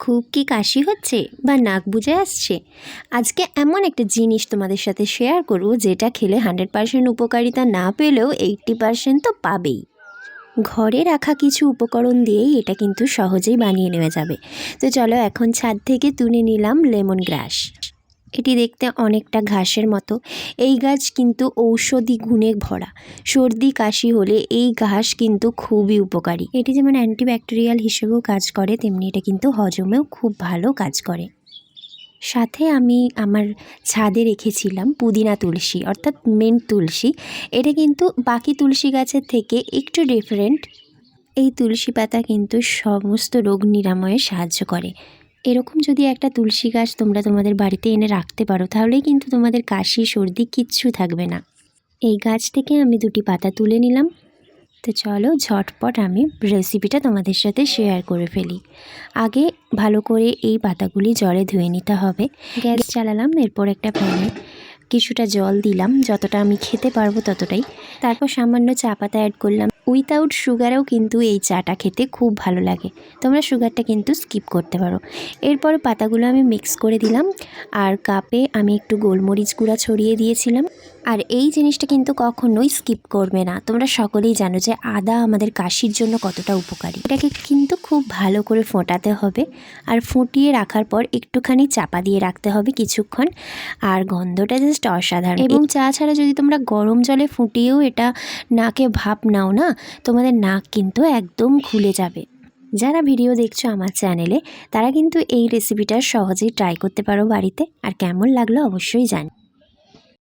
খুব কি কাশি হচ্ছে বা নাক বুঝে আসছে? আজকে এমন একটা জিনিস তোমাদের সাথে শেয়ার করব যেটা খেলে হান্ড্রেড পারসেন্ট উপকারিতা না পেলেও এইট্টি পারসেন্ট তো পাবেই। ঘরে রাখা কিছু উপকরণ দিয়েই এটা কিন্তু সহজেই বানিয়ে নেওয়া যাবে। তো চলো এখন ছাদ থেকে তুলে নিলাম লেমন গ্রাস। এটি দেখতে অনেকটা ঘাসের মতো। এই গাছ কিন্তু ঔষধি গুণে ভরা। সর্দি, কাশি হলে এই ঘাস কিন্তু খুবই উপকারী। এটি যেমন অ্যান্টিব্যাকটেরিয়াল হিসেবেও কাজ করে, তেমনি এটা কিন্তু হজমেও খুব ভালো কাজ করে। সাথে আমি আমার ছাদে রেখেছিলাম পুদিনা তুলসী, অর্থাৎ মেন তুলসী। এটা কিন্তু বাকি তুলসী গাছের থেকে একটু ডিফারেন্ট এই তুলসী পাতা কিন্তু সমস্ত রোগ নিরাময়ে সাহায্য করে। এরকম যদি একটা তুলসী গাছ তোমরা তোমাদের বাড়িতে এনে রাখতে পারো, তাহলেই কিন্তু তোমাদের কাশি, সর্দি কিচ্ছু থাকবে না। এই গাছ থেকে আমি দুটি পাতা তুলে নিলাম। তো চলো ঝটপট আমি রেসিপিটা তোমাদের সাথে শেয়ার করে ফেলি। আগে ভালো করে এই পাতাগুলি জলে ধুয়ে নিতে হবে। গ্যাস চালালাম, এরপর একটা প্যানে কিছুটা জল দিলাম। যতটা আমি খেতে পারব ততটাই। তারপর সামান্য চা পাতা অ্যাড করলাম। উইথাউট সুগারেও কিন্তু এই চাটা খেতে খুব ভালো লাগে। তোমরা সুগারটা কিন্তু স্কিপ করতে পারো। এরপর পাতাগুলো আমি মিক্স করে দিলাম। আর কাপে আমি একটু গোলমরিচ গুঁড়া ছড়িয়ে দিয়েছিলাম। আর এই জিনিসটা কিন্তু কখনোই স্কিপ করবে না। তোমরা সকলেই জানো যে আদা আমাদের কাশির জন্য কতটা উপকারী। এটাকে কিন্তু খুব ভালো করে ফোটাতে হবে আর ফুটিয়ে রাখার পর একটুখানি চাপা দিয়ে রাখতে হবে কিছুক্ষণ। আর গন্ধটা জাস্ট অসাধারণ। এবং চা ছাড়া যদি তোমরা গরম জলে ফুটিয়েও এটা নাকে ভাপ নাও না, তোমাদের নাক কিন্তু একদম খুলে যাবে। যারা ভিডিও দেখছ আমার চ্যানেলে, তারা কিন্তু এই রেসিপিটা সহজেই ট্রাই করতে পারো বাড়িতে। আর কেমন লাগল অবশ্যই জানি।